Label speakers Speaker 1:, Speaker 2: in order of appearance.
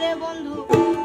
Speaker 1: রে বন্ধু।